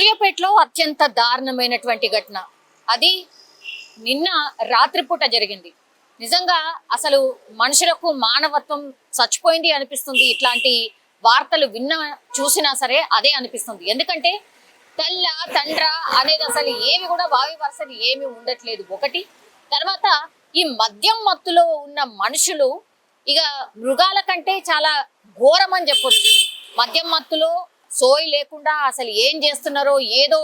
సూర్యాపేటలో అత్యంత దారుణమైనటువంటి ఘటన. అది నిన్న రాత్రిపూట జరిగింది. నిజంగా అసలు మనుషులకు మానవత్వం చచ్చిపోయింది అనిపిస్తుంది. ఇట్లాంటి వార్తలు విన్న చూసినా సరే అదే అనిపిస్తుంది. ఎందుకంటే తల్ల తండ్ర అనేది అసలు ఏమి కూడా వావి వరసలు ఏమి ఉండట్లేదు. ఒకటి తర్వాత ఈ మద్యం మత్తులో ఉన్న మనుషులు ఇక మృగాల కంటే చాలా ఘోరం అని చెప్పొచ్చు. మద్యం మత్తులో సోయి లేకుండా అసలు ఏం చేస్తున్నారో ఏదో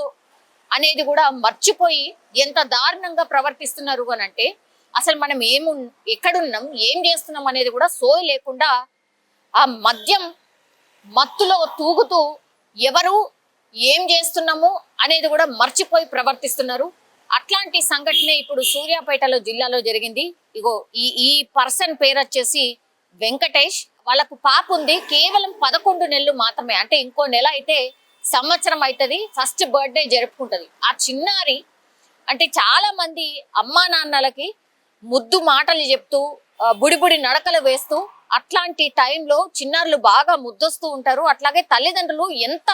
అనేది కూడా మర్చిపోయి ఎంత దారుణంగా ప్రవర్తిస్తున్నారు అని అంటే అసలు మనం ఏము ఎక్కడున్నాం ఏం చేస్తున్నాం అనేది కూడా సోయి లేకుండా ఆ మద్యం మత్తులో తూగుతూ ఎవరు ఏం చేస్తున్నాము అనేది కూడా మర్చిపోయి ప్రవర్తిస్తున్నారు. అట్లాంటి సంఘటన ఇప్పుడు సూర్యాపేటలో జిల్లాలో జరిగింది. ఇగో ఈ ఈ పర్సన్ పేరు వచ్చేసి వెంకటేష్. వాళ్ళకు పాప ఉంది. కేవలం పదకొండు నెలలు మాత్రమే. అంటే ఇంకో నెల అయితే సంవత్సరం అవుతుంది ఫస్ట్ బర్త్డే జరుపుకుంటుంది. ఆ చిన్నారి అంటే చాలా మంది అమ్మా నాన్నలకి ముద్దు మాటలు చెప్తూ బుడిబుడి బుడి బుడి నడకలు వేస్తూ అట్లాంటి టైంలో చిన్నారులు బాగా ముద్దొస్తూ ఉంటారు. అట్లాగే తల్లిదండ్రులు ఎంత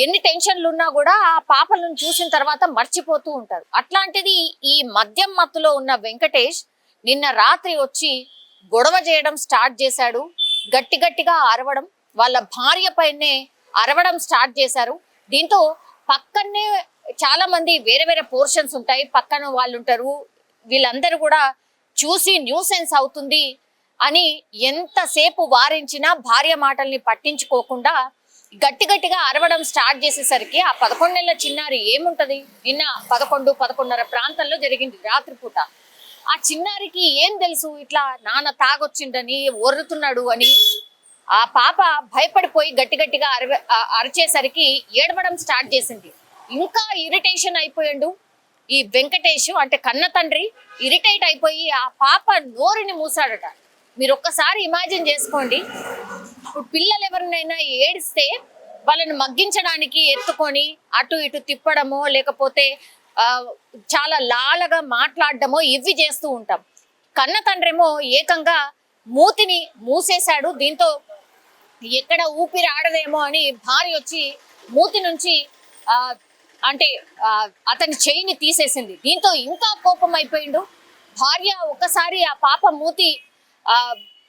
ఎన్ని టెన్షన్లు ఉన్నా కూడా ఆ పాపలను చూసిన తర్వాత మర్చిపోతూ ఉంటారు. అట్లాంటిది ఈ మద్యం మత్తులో ఉన్న వెంకటేష్ నిన్న రాత్రి వచ్చి గొడవ చేయడం స్టార్ట్ చేశాడు. గట్టి గట్టిగా అరవడం వాళ్ళ భార్య పైనే అరవడం స్టార్ట్ చేశారు. దీంతో పక్కనే చాలా మంది వేరే వేరే పోర్షన్స్ ఉంటాయి. పక్కన వాళ్ళు ఉంటారు వీళ్ళందరూ కూడా చూసి న్యూసెన్స్ అవుతుంది అని ఎంతసేపు వారించినా భార్య మాటల్ని పట్టించుకోకుండా గట్టి గట్టిగా అరవడం స్టార్ట్ చేసేసరికి ఆ పదకొండేళ్ళ చిన్నారి ఏముంటది? నిన్న పదకొండు పదకొండున్నర ప్రాంతంలో జరిగింది రాత్రిపూట. ఆ చిన్నారికి ఏం తెలుసు? ఇట్లా నాన్న తాగొచ్చిండని ఒర్రుతున్నాడు అని. ఆ పాప భయపడిపోయి గట్టి గట్టిగా అరవ అరిచేసరికి ఏడవడం స్టార్ట్ చేసింది. ఇంకా ఇరిటేషన్ అయిపోయాడు. ఈ వెంకటేష్ అంటే కన్న తండ్రి ఇరిటేట్ అయిపోయి ఆ పాప నోరుని మూసాడట మీరు ఒక్కసారి ఇమాజిన్ చేసుకోండి. ఇప్పుడు పిల్లలు ఎవరినైనా ఏడిస్తే వాళ్ళని మగ్గించడానికి ఎత్తుకొని అటు ఇటు తిప్పడమో లేకపోతే చాలా లాలగా మాట్లాడడమో ఇవి చేస్తూ ఉంటాం. కన్న తండ్రేమో ఏకంగా మూతిని మూసేశాడు దీంతో ఎక్కడ ఊపిరి ఆడదేమో అని భార్య వచ్చి మూతి నుంచి ఆ అంటే అతని చేయిని తీసేసింది. దీంతో ఇంకా కోపం అయిపోయిండు భార్య ఒకసారి ఆ పాప మూతి ఆ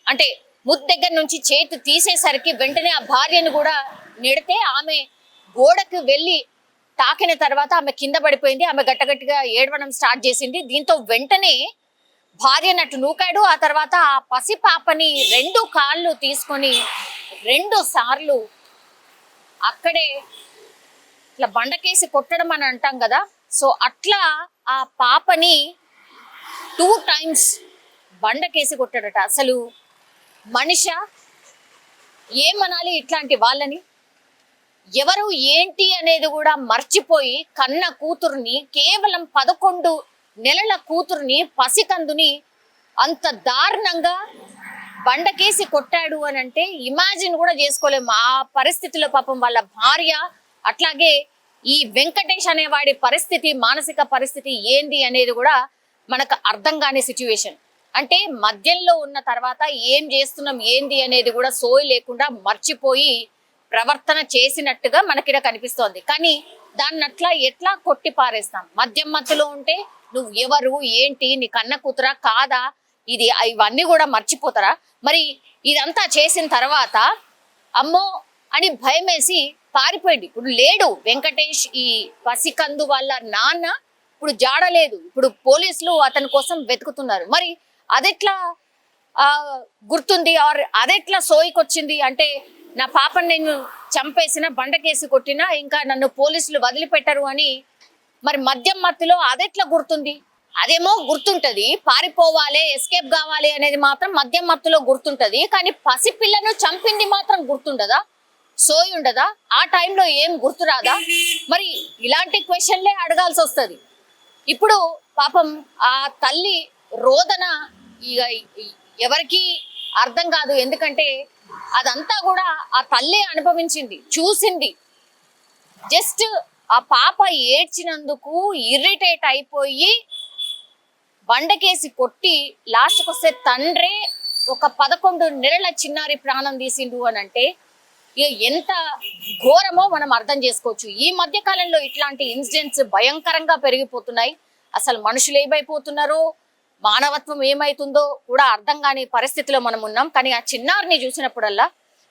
అంటే ముద్దు దగ్గర నుంచి చేతి తీసేసరికి వెంటనే ఆ భార్యను కూడా నెడితే ఆమె గోడకు వెళ్ళి తాకిన తర్వాత ఆమె కింద పడిపోయింది. ఆమె గట్టగట్టిగా ఏడవడం స్టార్ట్ చేసింది. దీంతో వెంటనే భార్య నటు నూకాడు. ఆ తర్వాత ఆ పసి పాపని రెండు కాళ్ళు తీసుకొని రెండు సార్లు అక్కడే ఇట్లా బండకేసి కొట్టడం అని అంటాం కదా. సో అట్లా ఆ పాపని టూ టైమ్స్ బండకేసి కొట్టాడట. అసలు మనిష ఏమనాలి ఇట్లాంటి వాళ్ళని? ఎవరు ఏంటి అనేది కూడా మర్చిపోయి కన్న కూతుర్ని కేవలం పదకొండు నెలల కూతుర్ని పసికందుని అంత దారుణంగా బండకేసి కొట్టాడు అని అంటే ఇమాజిన్ కూడా చేసుకోలేము. ఆ పరిస్థితిలో పాపం వాళ్ళ భార్య అట్లాగే ఈ వెంకటేష్ అనేవాడి పరిస్థితి మానసిక పరిస్థితి ఏంది అనేది కూడా మనకు అర్థం కాని సిచ్యువేషన్ అంటే మద్యంలో ఉన్న తర్వాత ఏం చేస్తున్నాం ఏంది అనేది కూడా సోయి లేకుండా మర్చిపోయి ప్రవర్తన చేసినట్టుగా మనకిడ కనిపిస్తోంది. కానీ దాన్ని అట్లా ఎట్లా కొట్టి పారేస్తాం? మద్యం మధ్యలో ఉంటే నువ్వు ఎవరు ఏంటి నీ కన్న కూతురా కాదా? ఇది ఇవన్నీ కూడా మర్చిపోతారా? మరి ఇదంతా చేసిన తర్వాత అమ్మో అని భయమేసి పారిపోయింది. ఇప్పుడు లేడు వెంకటేష్ ఈ పసికందు వాళ్ళ నాన్న. ఇప్పుడు జాడలేదు ఇప్పుడు పోలీసులు అతని కోసం వెతుకుతున్నారు. మరి అదెట్లా గుర్తుంది? ఆర్ అదెట్లా సోయికొచ్చింది? అంటే నా పాపని నేను చంపేసిన బండకేసి కొట్టినా ఇంకా నన్ను పోలీసులు వదిలిపెట్టరు అని మరి మద్యం మత్తులో అదెట్లా గుర్తుంది? అదేమో గుర్తుంటది. పారిపోవాలి ఎస్కేప్ కావాలి అనేది మాత్రం మద్యం మత్తులో గుర్తుంటది. కానీ పసిపిల్లను చంపింది మాత్రం గుర్తుండదా? సోయి ఉండదా? ఆ టైంలో ఏం గుర్తురాదా మరి ఇలాంటి క్వశ్చన్లే అడగాల్సి వస్తుంది. ఇప్పుడు పాపం ఆ తల్లి రోదన ఇక ఎవరికి అర్థం కాదు. ఎందుకంటే అదంతా కూడా ఆ తల్లి అనుభవించింది చూసింది. జస్ట్ ఆ పాప ఏడ్చినందుకు ఇరిటేట్ అయిపోయి బండకేసి కొట్టి లాస్ట్కి వస్తే తండ్రే ఒక పదకొండు నెలల చిన్నారి ప్రాణం తీసిండు అని అంటే ఇక ఎంత ఘోరమో మనం అర్థం చేసుకోవచ్చు. ఈ మధ్య కాలంలో ఇట్లాంటి ఇన్సిడెంట్స్ భయంకరంగా పెరిగిపోతున్నాయి. అసలు మనుషులు ఏమైపోతున్నారో? మానవత్వం ఏమైతుందో కూడా అర్థం కాని పరిస్థితిలో మనం ఉన్నాం. కానీ ఆ చిన్నారిని చూసినప్పుడల్లా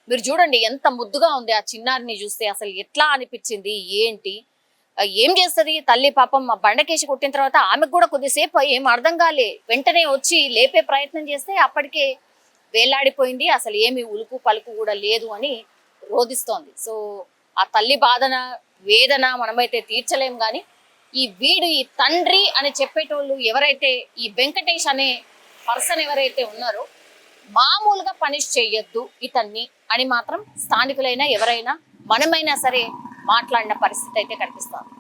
మీరు చూడండి ఎంత ముద్దుగా ఉంది ఆ చిన్నారిని చూస్తే అసలు ఎట్లా అనిపించింది ఏంటి ఏం చేస్తుంది? తల్లి పాపం మా బండకేసి కొట్టిన తర్వాత ఆమెకు కూడా కొద్దిసేపు ఏం అర్థం కాలే. వెంటనే వచ్చి లేపే ప్రయత్నం చేస్తే అప్పటికే వేలాడిపోయింది. అసలు ఏమి ఉలుపు పలుకు కూడా లేదు అని రోధిస్తోంది. సో ఆ తల్లి బాధన వేదన మనమైతే తీర్చలేం కానీ ఈ వీడు ఈ తండ్రి అని చెప్పేటోళ్ళు ఎవరైతే ఈ వెంకటేష్ అనే పర్సన్ ఎవరైతే ఉన్నారో మామూలుగా పనిష్ చేయొద్దు ఇతన్ని అని మాత్రం స్థానికులైనా ఎవరైనా మనమైనా సరే మాట్లాడిన పరిస్థితి అయితే కనిపిస్తుంది.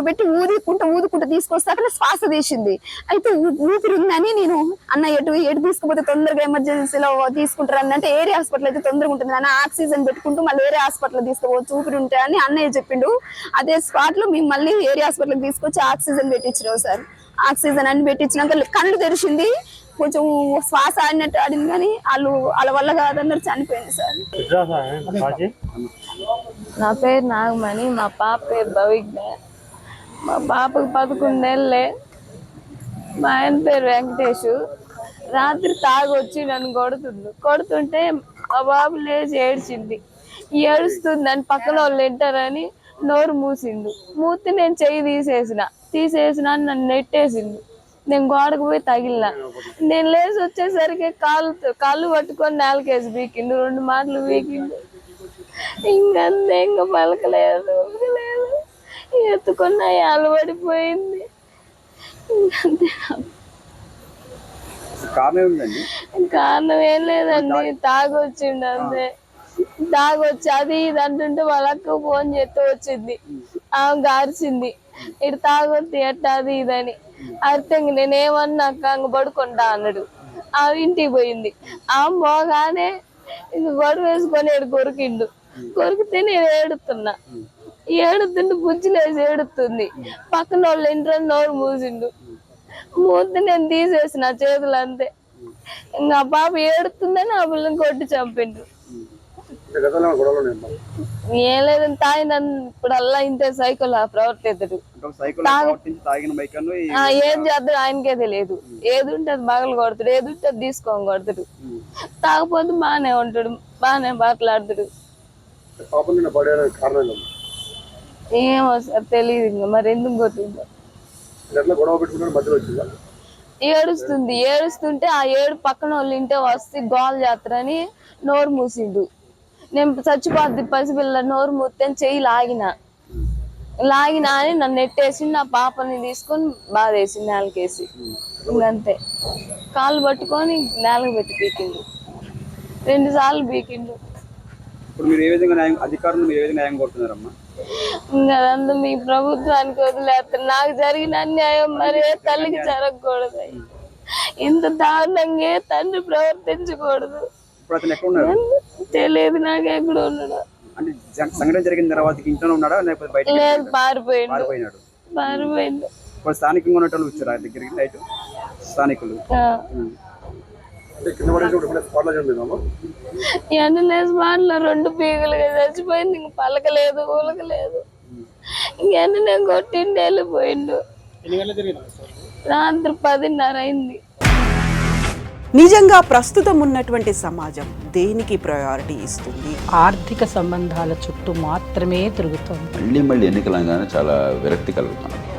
నోరు పెట్టి ఊదుకుంటూ ఊదుకుంటూ తీసుకొస్తే అక్కడ శ్వాస తీసింది. అయితే ఊపిరి ఉందని నేను అన్న ఎటు ఎటు తీసుకుపోతే తొందరగా ఎమర్జెన్సీలో తీసుకుంటారు? అని అంటే ఏరియా హాస్పిటల్ అయితే తొందరగా ఉంటుంది అన్న ఆక్సిజన్ పెట్టుకుంటూ మళ్ళీ ఏరియా హాస్పిటల్ తీసుకోవచ్చు ఊపిరి ఉంటే అని అన్నయ్య చెప్పిండు. అదే స్పాట్లో మేము మళ్ళీ ఏరియా హాస్పిటల్ తీసుకొచ్చి ఆక్సిజన్ పెట్టించినాం సార్. ఆక్సిజన్ అని పెట్టించినాక కళ్ళు తెరిచింది. కొంచెం శ్వాస ఆడినట్టు ఆడింది కానీ వాళ్ళు వాళ్ళ వల్ల కాదన్నారు చనిపోయింది సార్. నా పేరు నాగమణి మా పాప పేరు భవిజ్ఞ. మా పాపకు పదకొండు మా ఆయన పేరు వెంకటేష్. రాత్రి తాగొచ్చి నన్ను కొడుతుండు. కొడుతుంటే మా బాబు లేచి ఏడ్చింది. ఏడుస్తుంది అని పక్కన వాళ్ళు వింటారని నోరు మూసిండు. మూతి నేను చెయ్యి తీసేసిన. తీసేసిన అని నన్ను నెట్టేసిండు. నేను గోడకు పోయి తగిలిన. నేను లేచి వచ్చేసరికి కాళ్ళు కాళ్ళు పట్టుకొని నేలకేసి బీకిండు. రెండు మాటలు బీకిండు. ఇంకంతే ఇంకా పలకలేదు లేదు ఎత్తుకున్న అలవడిపోయింది కారణం ఏం లేదండి. తాగొచ్చిండు అంతే. తాగొచ్చి అది ఇది అంటుంటే వాళ్ళ అక్క ఫోన్ చేస్తే వచ్చింది. ఆమె గార్చింది ఇటు తాగొద్ది ఎట్ట అది ఇదని అర్థం నేనేమన్నా అక్క ఇంక పడుకుంటా అన్నాడు. ఆమె ఇంటికి పోయింది. ఆమె పోగానే ఇంక గొడవ వేసుకొని ఇటు కొరికిండు. కొరికితే నేను ఏడుతున్నా. ఏడుతుంటే బుజ్జిలేసి ఏడుతుంది. పక్కన వాళ్ళు ఇంట్లో నోరు మూసిండు. మూత నేను తీసేసిన చేతులు అంతే. ఇంకా పాప ఏడుతుందని ఆ పిల్లని కొట్టి చంపిండు. ఏం లేదని తాగి నన్ను ఇప్పుడు అల్లా ఇంతే సైకిల్ తాగిన ఆ, ఏం చేస్తాడు ఆయనకే తెలియదు. ఏది ఉంటే అది మగలు కొడతాడు ఏది ఉంటే అది తీసుకొని కొడతాడు. తాగపోతే బాగానే ఉంటాడు బాగానే మాట్లాడతాడు పాపం నిన్న పడేయడానికి కారణం ఏంటమ్మా ఏమో సార్ తెలియదు ఇంకా మరి ఎందుకు కొట్టిందో ఏడుస్తుంది ఏడుస్తుంటే ఆ ఏడు పక్కన వాళ్ళు ఇంటే వస్తే గోల్ చేస్తారని నోరు మూసిండు నేను చచ్చిపోద్ది పసిపిల్ల నోరు మూస్తే చెయ్యి లాగిన. లాగిన అని నన్ను నెట్టేసి నా పాపని తీసుకొని బాధేసి నేలకేసి. ఇంకంతే. కాళ్ళు పట్టుకొని నేలకు పెట్టి పీకిండు. రెండు సార్లు పీకిండు. ఇప్పుడు మీరు ఏ విధంగా న్యాయం అధికారులు మీరు ఏ విధంగా న్యాయం కోరుతున్నారమ్మా? అదంతా మీ ప్రభుత్వానికి వదిలేస్తారు. నాకు జరిగిన అన్యాయం మరి తల్లికి జరగకూడదు. ఇంత దారుణంగా తండ్రి ప్రవర్తించకూడదు. తెలియదు నాకు ఎక్కడ ఉన్నాడు. సంఘటన జరిగిన తర్వాత ఇంట్లోనే ఉన్నాడా? లేకపోతే బయట లేదు పారిపోయిండు. పారిపోయినాడు. పారిపోయిండు. స్థానికంగా ఉన్నట్టు వచ్చారు దగ్గరికి? స్థానికులు? ఎండలేసి మాటలు రెండు పీగలుగా చచ్చిపోయింది ఇంక పలకలేదు ఊలకలేదు. ఇంకెన్న నేను కొట్టిండి వెళ్ళిపోయిండు. రాత్రి పదిన్నర అయింది. నిజంగా ప్రస్తుతం ఉన్నటువంటి సమాజం దేనికి ప్రయారిటీ ఇస్తుంది? ఆర్థిక సంబంధాల చుట్టూ మాత్రమే తిరుగుతోంది. మళ్ళీ మళ్ళీ ఎన్నికలంగానే చాలా విరక్తి కలుగుతాం